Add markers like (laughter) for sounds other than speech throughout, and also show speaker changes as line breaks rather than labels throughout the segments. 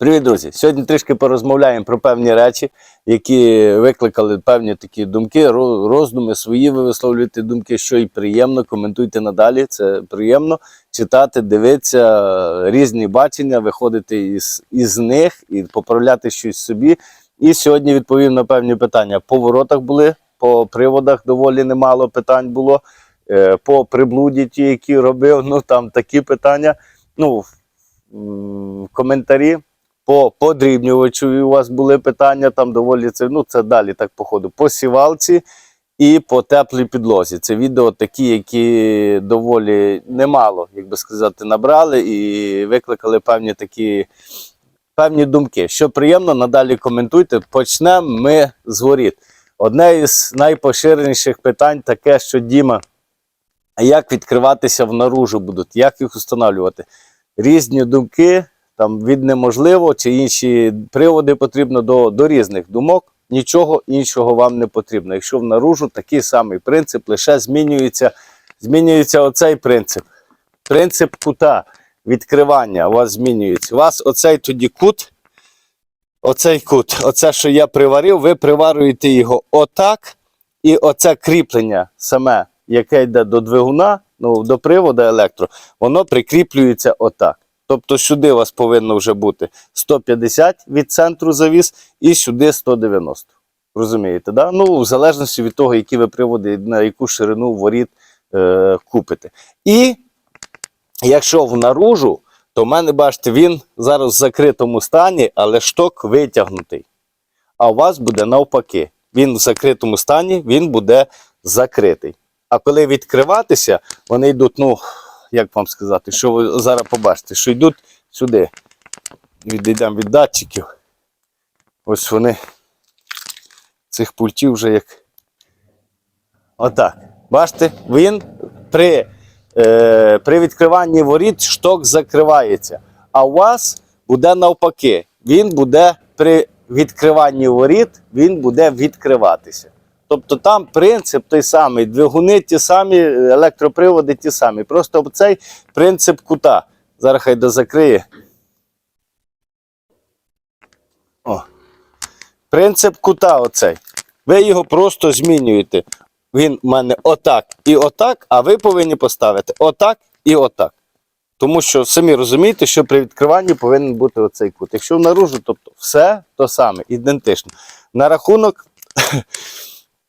Привіт, друзі! Сьогодні трішки порозмовляємо про певні речі, які викликали певні такі думки, роздуми свої. Ви висловлюєте думки, що і приємно. Коментуйте надалі. Це приємно читати, дивитися різні бачення, виходити із, із них і поправляти щось собі. І сьогодні відповім на певні питання. По воротах були, по приводах доволі немало питань було. Е, По приблуді, ті, які робив, ну там такі питання. Ну, м, коментарі. По подрібнювачу у вас були питання, там доволі це, ну це далі так по ходу. По сівалці і по теплій підлозі. Це відео такі, які доволі немало, як би сказати, набрали і викликали певні такі певні думки. Що приємно, надалі коментуйте. Почнемо ми з воріт. Одне із найпоширеніших питань таке, що Діма, як відкриватися в наружу будуть, як їх встановлювати? Різні думки, там від неможливо чи інші приводи потрібно до, до різних думок. Нічого іншого вам не потрібно. Якщо в наружу такий самий принцип, лише змінюється, змінюється оцей принцип. Принцип кута відкривання у вас змінюється. У вас оцей тоді кут, оцей кут, оце, що я приварив, ви приварюєте його отак. І оце кріплення саме, яке йде до двигуна, ну, до приводу електро, воно прикріплюється отак. Тобто сюди у вас повинно вже бути 150 від центру завіс і сюди 190. Розумієте, да? Ну, в залежності від того, які ви приводи, на яку ширину воріт е, купите. І якщо в наружу, то в мене, бачите, він зараз в закритому стані, але шток витягнутий. А у вас буде навпаки. Він в закритому стані, він буде закритий. А коли відкриватися, вони йдуть, ну, як вам сказати, що ви зараз побачите, що йдуть сюди. Відійдемо від датчиків. Ось вони цих пультів вже як. Отак. Бачите, він при, е, при відкриванні воріт шток закривається. А у вас буде навпаки. Він буде при відкриванні воріт, він буде відкриватися. Тобто там принцип той самий, двигуни ті самі, електроприводи ті самі. Просто цей принцип кута. Зараз хай дозакриє. О. Принцип кута оцей. Ви його просто змінюєте. Він в мене отак і отак, а ви повинні поставити отак і отак. Тому що самі розумієте, що при відкриванні повинен бути оцей кут. Якщо наружу, тобто все то саме, ідентично. На рахунок,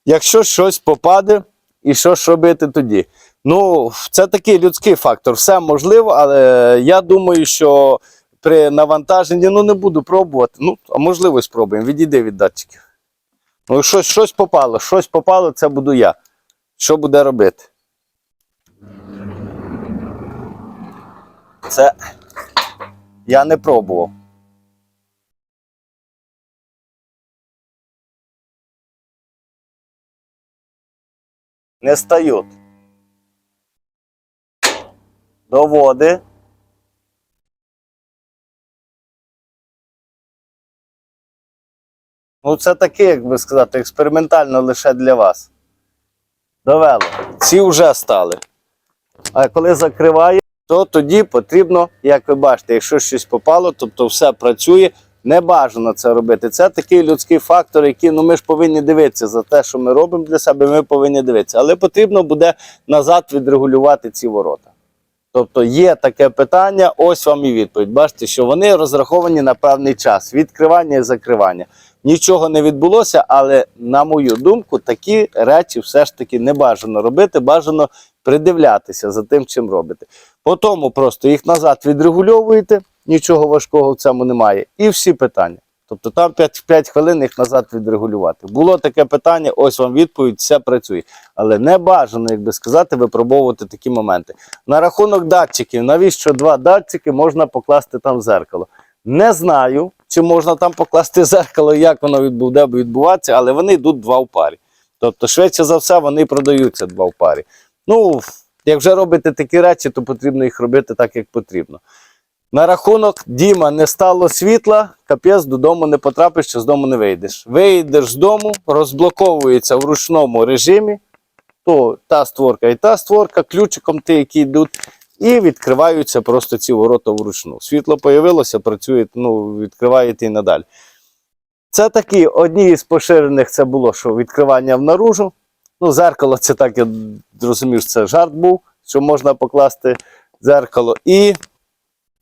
якщо щось попаде, і що ж робити тоді? Ну, це такий людський фактор. Все можливо, але я думаю, що при навантаженні ну не буду пробувати. Ну, а можливо, спробуємо. Відійди від датчиків. Ну, щось, щось попало, щось попало, це буду я. Що буде робити? Це я не пробував. Не стають. До води. Ну, це таке, як би сказати, експериментально лише для вас. Довело. Ці вже стали. А коли закриває, то тоді потрібно, як ви бачите, якщо щось попало, тобто все працює. Не бажано це робити. Це такий людський фактор, який ну ми ж повинні дивитися за те, що ми робимо для себе, ми повинні дивитися. Але потрібно буде назад відрегулювати ці ворота. Тобто є таке питання, ось вам і відповідь. Бачите, що вони розраховані на певний час, відкривання і закривання. Нічого не відбулося, але, на мою думку, такі речі все ж таки не бажано робити, бажано придивлятися за тим, чим робите. По тому просто їх назад відрегульовуєте, нічого важкого в цьому немає. І всі питання. Тобто там 5, 5 хвилин їх назад відрегулювати. Було таке питання, ось вам відповідь, все працює. Але не бажано, як би сказати, випробовувати такі моменти. На рахунок датчиків, навіщо два датчики можна покласти там в зеркало? Не знаю, чи можна там покласти зеркало, як воно буде відбуватися, але вони йдуть два в парі. Тобто, швидше за все, вони продаються два в парі. Ну, як вже робите такі речі, то потрібно їх робити так, як потрібно. На рахунок Діма не стало світла, капець додому не потрапиш, чи з дому не вийдеш. Вийдеш з дому, розблоковується в ручному режимі, то та створка і та створка, ключиком ти, які йдуть, і відкриваються просто ці ворота вручну. Світло появилося, працює, ну, відкриваєте і надалі. Це такі одні із поширених це було, що відкривання внаружу. Ну, зеркало, це так, я зрозумів, це жарт був, що можна покласти дзеркало. І,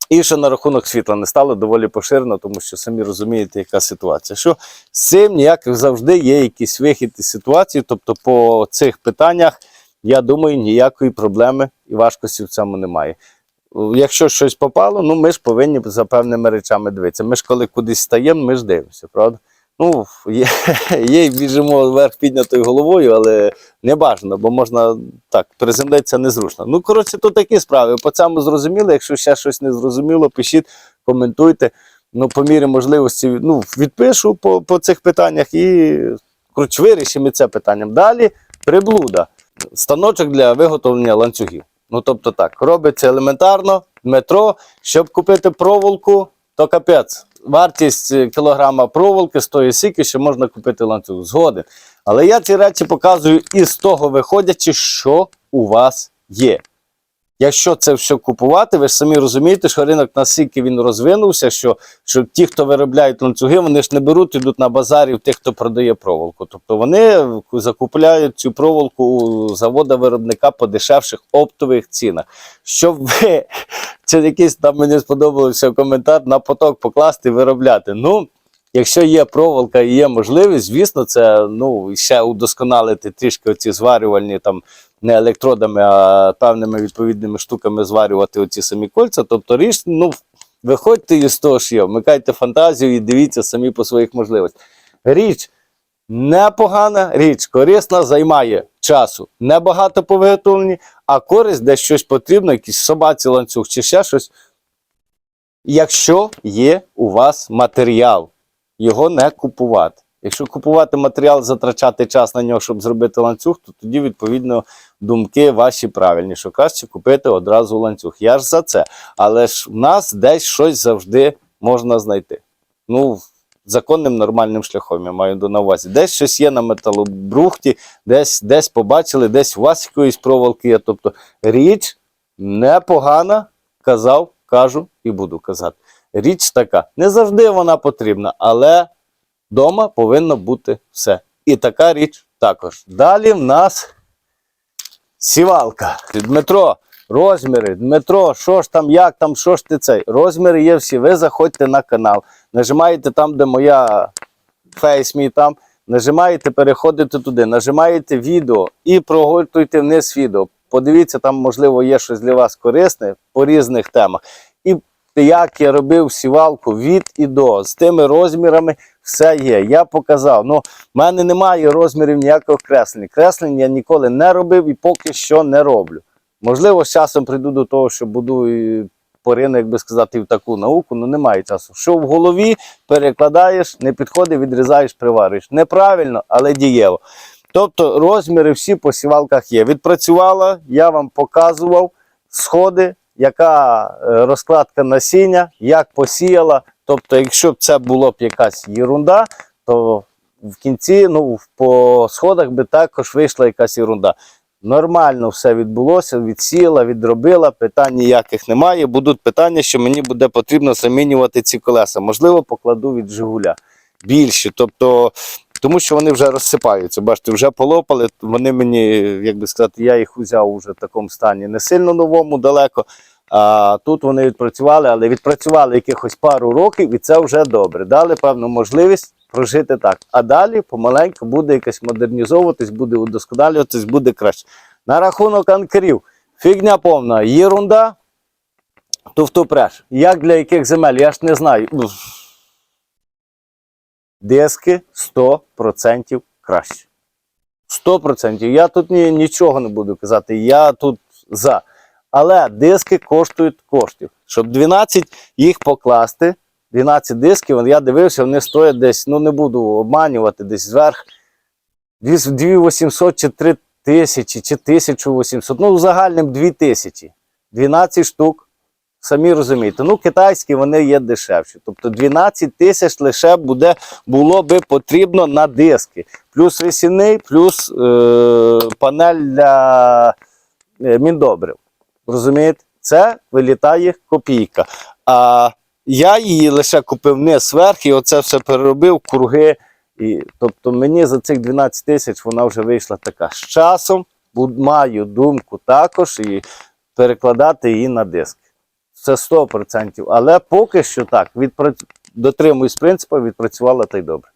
і ще на рахунок світла не стало доволі поширено, тому що самі розумієте, яка ситуація. Що з цим ніяк завжди є якийсь вихід із ситуації. Тобто, по цих питаннях, я думаю, ніякої проблеми і важкості в цьому немає. Якщо щось попало, ну ми ж повинні за певними речами дивитися. Ми ж коли кудись стаємо, ми ж дивимося, правда? Ну, є, (laughs) є біжимо вверх піднятою головою, але не бажано, бо можна так, приземлитися незручно. Ну, коротше, то такі справи. По цьому зрозуміло. Якщо ще щось не зрозуміло, пишіть, коментуйте. Ну, по мірі можливості ну, відпишу по, по цих питаннях і коротше, вирішимо це питання. Далі приблуда. Станочок для виготовлення ланцюгів. Ну, тобто так, робиться елементарно, метро, щоб купити проволоку, то капець. Вартість е, кілограма проволоки стоїть стільки, що можна купити ланцюг. Згоден. Але я ці речі показую із того виходячи, що у вас є. Якщо це все купувати, ви ж самі розумієте, що ринок настільки він розвинувся, що, що ті, хто виробляють ланцюги, вони ж не беруть, ідуть на базарі в тих, хто продає проволоку. Тобто вони закупляють цю проволоку у завода виробника по дешевших оптових цінах. Щоб ви, це якийсь там мені сподобався коментар, на поток покласти виробляти. Ну, Якщо є проволока і є можливість, звісно, це ну, ще удосконалити трішки оці зварювальні там не електродами, а певними відповідними штуками зварювати оці самі кольця. Тобто річ, ну, виходьте із того, що є, вмикайте фантазію і дивіться самі по своїх можливостях. Річ непогана, річ корисна, займає часу небагато по виготовленні, а користь десь щось потрібно, якийсь собаці ланцюг чи ще щось. Якщо є у вас матеріал, його не купувати. Якщо купувати матеріал, затрачати час на нього, щоб зробити ланцюг, то тоді, відповідно, думки ваші правильні, що краще купити одразу ланцюг. Я ж за це. Але ж в нас десь щось завжди можна знайти. Ну, законним нормальним шляхом, я маю на увазі. Десь щось є на металобрухті, десь, десь побачили, десь у вас якоїсь проволоки є. Тобто річ непогана, казав, кажу і буду казати. Річ така. Не завжди вона потрібна, але вдома повинно бути все. І така річ також. Далі в нас сівалка. Дмитро, розміри, Дмитро, що ж там, як там, що ж ти цей? Розміри є всі. Ви заходьте на канал, нажимаєте там, де моя фейс мій там. Нажимаєте, переходите туди, нажимаєте відео і прогортуйте вниз відео. Подивіться, там, можливо, є щось для вас корисне по різних темах. Як я робив сівалку від і до з тими розмірами, все є. Я показав. Ну, в мене немає розмірів ніякого креслення. Креслень я ніколи не робив і поки що не роблю. Можливо, з часом прийду до того, що буду і порину, як би сказати, в таку науку, але немає часу. Що в голові перекладаєш, не підходить, відрізаєш, приварюєш. Неправильно, але дієво. Тобто розміри всі по сівалках є. Відпрацювала, я вам показував сходи, яка е, розкладка насіння, як посіяла. Тобто, якщо б це було б якась єрунда, то в кінці, ну, по сходах би також вийшла якась ерунда. Нормально все відбулося, відсіяла, відробила, питань ніяких немає. Будуть питання, що мені буде потрібно замінювати ці колеса. Можливо, покладу від Жигуля більші. Тобто, тому що вони вже розсипаються. Бачите, вже полопали. Вони мені, як би сказати, я їх взяв уже в такому стані не сильно новому, далеко. А тут вони відпрацювали, але відпрацювали якихось пару років, і це вже добре. Дали певну можливість прожити так. А далі помаленьку буде якось модернізовуватись, буде удосконалюватись, буде краще. На рахунок анкерів. Фігня повна, єрунда, туфту преш. Як для яких земель, я ж не знаю. Уф. Диски 100% краще. 100%. Я тут ні, нічого не буду казати. Я тут за. Але диски коштують коштів. Щоб 12 їх покласти, 12 дисків, я дивився, вони стоять десь, ну не буду обманювати, десь зверх 2800 чи 3000 чи 1800, ну в загальному 2000. 12 штук. Самі розумієте, ну китайські вони є дешевші. Тобто 12 тисяч лише буде, було би потрібно на диски. Плюс весільний, плюс е, панель для е, міндобрив. Розумієте? Це вилітає копійка. А я її лише купив не зверх, і оце все переробив, круги. І, тобто мені за цих 12 тисяч вона вже вийшла така. З часом маю думку також і перекладати її на диск. Це 100%. Але поки що так, відпраць... дотримуюсь принципу, відпрацювала та й добре.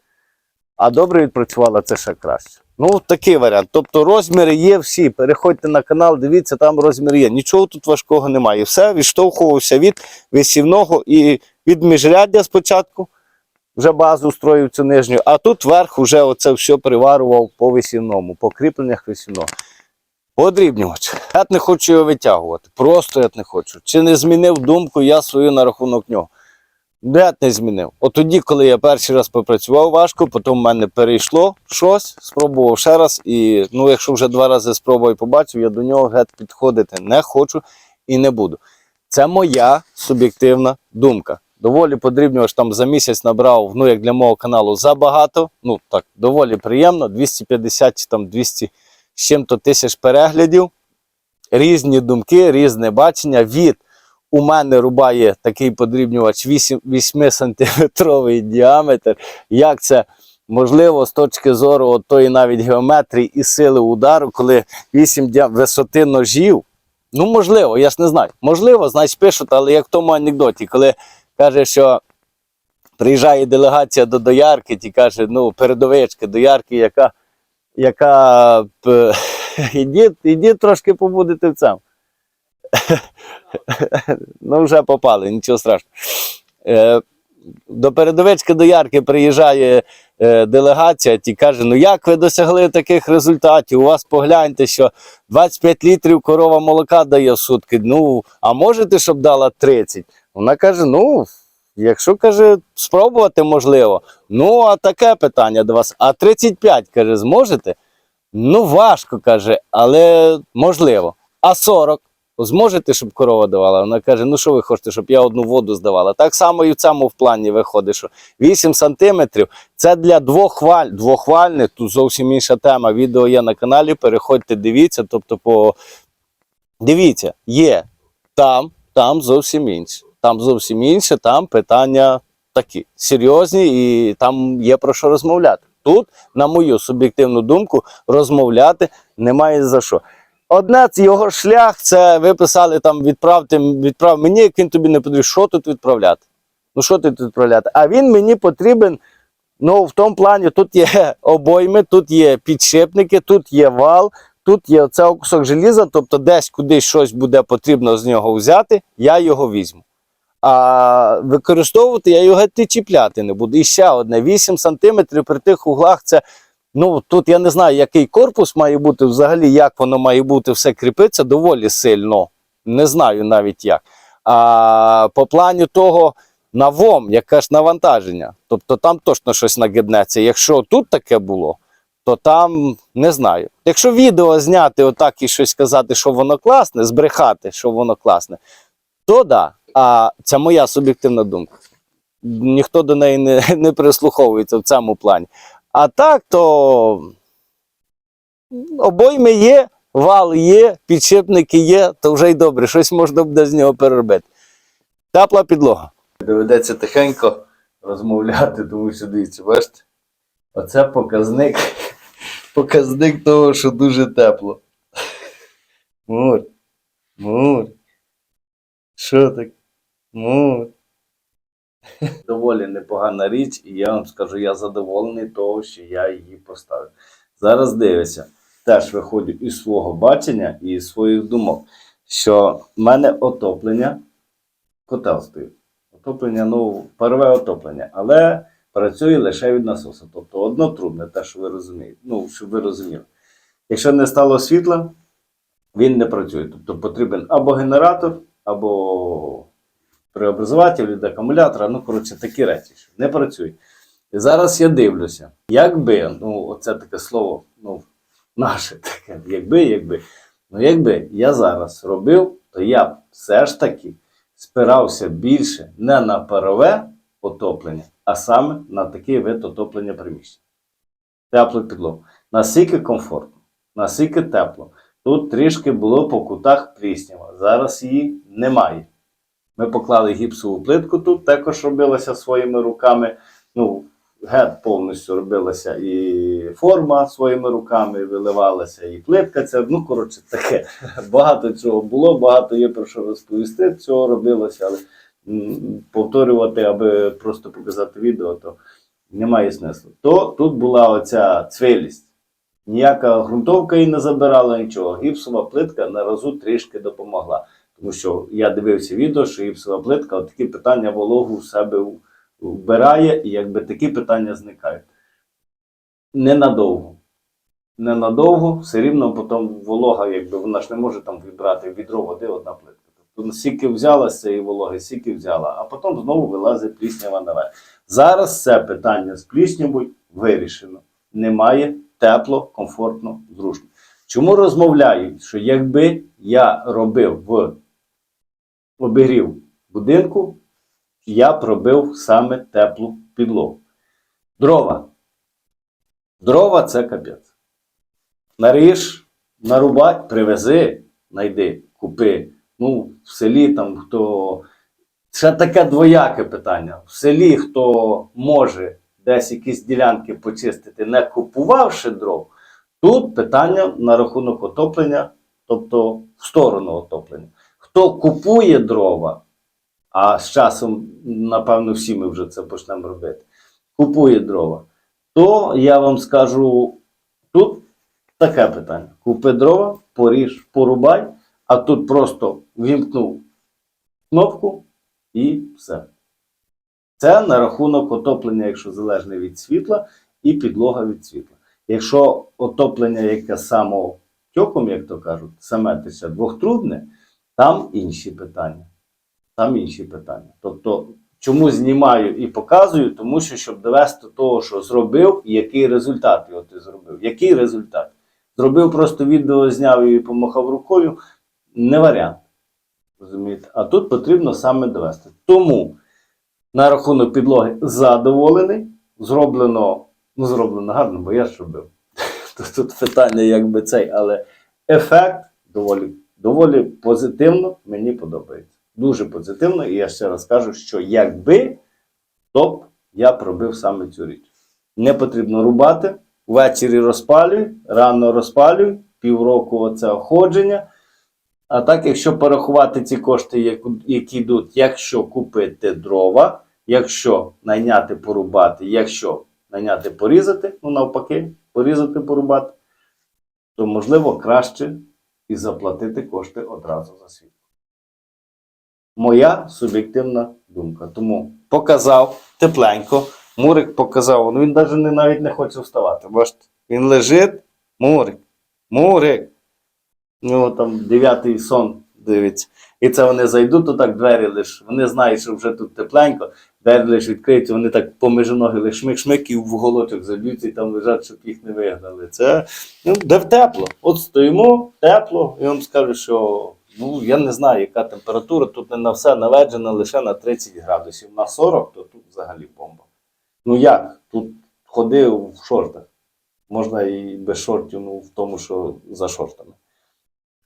А добре відпрацювала це ще краще. Ну, такий варіант. Тобто розміри є всі. Переходьте на канал, дивіться, там розмір є. Нічого тут важкого немає. Все відштовхувався від висівного і від міжряддя спочатку. Вже базу строїв цю нижню, а тут вверх вже оце все приварував по висівному, по кріпленнях висівного. Подрібнювач. Я не хочу його витягувати. Просто я не хочу. Чи не змінив думку я свою на рахунок нього? Я не змінив. От тоді, коли я перший раз попрацював важко, потім в мене перейшло щось, спробував ще раз. І ну, якщо вже два рази спробував і побачив, я до нього геть підходити не хочу і не буду. Це моя суб'єктивна думка. Доволі подрібнювач там за місяць набрав, ну як для мого каналу, забагато. Ну так, доволі приємно. 250 чи там 200 з чим-то тисяч переглядів. Різні думки, різне бачення. Від у мене рубає такий подрібнювач 8, 8 сантиметровий діаметр. Як це можливо з точки зору тої навіть геометрії і сили удару, коли 8 діа... висоти ножів. Ну, можливо, я ж не знаю. Можливо, значить пишуть, але як в тому анекдоті, коли каже, що приїжджає делегація до доярки, ті каже, ну, передовички доярки, яка, яка (laughs) ідіть, ідіть трошки побудете в цьому. (laughs) ну, вже попали, нічого страшного. Е, до передовички до Ярки приїжджає е, делегація, ті каже: ну як ви досягли таких результатів? У вас погляньте, що 25 літрів корова молока дає в сутки. Ну, а можете, щоб дала 30? Вона каже: ну, якщо каже, спробувати можливо. Ну, а таке питання до вас. А 35, каже, зможете? Ну, важко, каже, але можливо. А 40? Зможете, щоб корова давала? Вона каже: ну що ви хочете, щоб я одну воду здавала? Так само і в цьому в плані виходить, що 8 сантиметрів це для двохваль, двохвальних, тут зовсім інша тема. Відео є на каналі. Переходьте, дивіться. Тобто, по дивіться, є там, там зовсім інше. Там зовсім інше, там питання такі серйозні, і там є про що розмовляти. Тут, на мою суб'єктивну думку, розмовляти немає за що. Одне це його шлях, це ви писали там відправте, відправ мені, як він тобі не потрібен, що тут відправляти? Ну що тут відправляти? А він мені потрібен. Ну, в тому плані, тут є обойми, тут є підшипники, тут є вал, тут є оце кусок желіза, тобто десь кудись щось буде потрібно з нього взяти, я його візьму. А використовувати я його і чіпляти не буду. І ще одне: 8 см при тих углах це. Ну, тут я не знаю, який корпус має бути, взагалі, як воно має бути, все кріпиться доволі сильно. Не знаю навіть як. А по плані того, на ВОМ, яке ж навантаження. Тобто там точно щось нагибнеться. Якщо тут таке було, то там не знаю. Якщо відео зняти отак і щось сказати, що воно класне, збрехати, що воно класне, то да. А це моя суб'єктивна думка. Ніхто до неї не, (laughs) не прислуховується в цьому плані. А так, то обойми є, вал є, підшипники є, то вже й добре, щось можна буде з нього переробити. Тепла підлога. Доведеться тихенько розмовляти, тому що дивіться, бачите? Оце показник, (laughs) показник того, що дуже тепло. Мур, мур. Що так? Мур. (laughs) Доволі непогана річ, і я вам скажу, я задоволений того, що я її поставив. Зараз дивися, теж виходжу із свого бачення і із своїх думок, що в мене отоплення, котел стоїть. Отоплення, ну, парове отоплення, але працює лише від насосу. Тобто однотрубне, те, що ви розумієте. Ну, щоб ви розуміли. Якщо не стало світла, він не працює. Тобто потрібен або генератор, або преобразователь від акумулятора, ну, коротше, такі речі, що не працюють. І зараз я дивлюся, якби, ну, оце таке слово, ну, наше таке, якби, якби. Ну, якби я зараз робив, то я б все ж таки спирався більше не на парове отоплення, а саме на такий вид отоплення приміщення. Теплу підлогу. Наскільки комфортно, наскільки тепло. Тут трішки було по кутах пліснява. Зараз її немає. Ми поклали гіпсову плитку тут, також робилася своїми руками. Ну, гет повністю робилася і форма своїми руками, виливалася, і плитка. Це, ну, коротше, таке. (laughs) Багато цього було, багато є про що розповісти. Цього робилося, але повторювати, аби просто показати відео, то немає смислу. То тут була оця цвилість. Ніяка ґрунтовка її не забирала нічого. Гіпсова плитка на разу трішки допомогла. Тому що я дивився відео, що гіпсова плитка от такі питання вологу в себе вбирає, і якби такі питання зникають. Ненадовго. Ненадовго, все рівно потім волога, якби вона ж не може там вібрати відро води одна плитка. Тобто стільки взяла з цієї вологи, стільки взяла, а потім знову вилазить пліснява наверх. Зараз це питання з пліснявою вирішено. Немає тепло, комфортно, зручно. Чому розмовляють, що якби я робив в обігрів будинку, я пробив саме теплу підлогу. Дрова. Дрова це капець. Наріж, нарубай, привези, найди, купи. Ну, в селі там хто. Ще таке двояке питання. В селі хто може десь якісь ділянки почистити, не купувавши дров, тут питання на рахунок отоплення, тобто в сторону отоплення. Хто купує дрова, а з часом, напевно, всі ми вже це почнемо робити, купує дрова, то я вам скажу, тут таке питання: купи дрова, поріж, порубай, а тут просто вімкнув кнопку і все. Це на рахунок отоплення, якщо залежне від світла, і підлога від світла. Якщо отоплення, яке самотьоком, як то кажуть, саме тися двохтрубне, там інші питання. Там інші питання. Тобто, чому знімаю і показую, тому що щоб довести того, що зробив, і який результат його ти зробив. Який результат? Зробив просто відео, зняв і помахав рукою, не варіант. Розумієте? А тут потрібно саме довести. Тому на рахунок підлоги задоволений, зроблено, ну зроблено гарно, бо я ж робив. (laughs) Тут, тут питання, якби цей, але ефект доволі, доволі позитивно, мені подобається. Дуже позитивно, і я ще раз кажу, що якби топ, я пробив саме цю річ. Не потрібно рубати, ввечері розпалюй, рано розпалюй, півроку оце оходження. А так, якщо порахувати ці кошти, які йдуть, якщо купити дрова, якщо найняти порубати, якщо найняти порізати, ну навпаки, порізати, порубати, то можливо краще і заплатити кошти одразу за світло. Моя суб'єктивна думка. Тому показав тепленько. Мурик показав, ну він навіть не, навіть не хоче вставати. Бачите, він лежить, Мурик, Мурик. У нього там дев'ятий сон дивиться. І це вони зайдуть, то так двері лиш. Вони знають, що вже тут тепленько, двері лиш відкриються, вони так поміж ноги лиш шмик-шмик і в голочок заб'ються і там лежать, щоб їх не вигнали. Це ну, де в тепло. От стоїмо, тепло, і вам скажу, що ну, я не знаю, яка температура, тут не на все наведена лише на 30 градусів. На 40, то тут взагалі бомба. Ну як? Тут ходи в шортах. Можна і без шортів, ну в тому, що за шортами.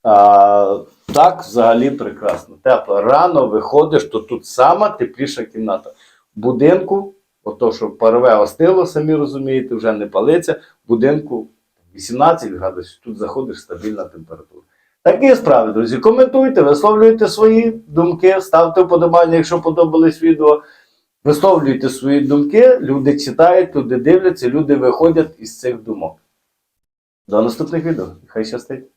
А, так, взагалі прекрасно. Тепло. Рано виходиш, то тут сама тепліша кімната. Будинку, ото що парове остило, самі розумієте, вже не палиться. Будинку 18 градусів, тут заходиш стабільна температура. Такі справи, друзі. Коментуйте, висловлюйте свої думки, ставте вподобання, якщо подобались відео. Висловлюйте свої думки, люди читають, люди дивляться, люди виходять із цих думок. До наступних відео. Хай щастить!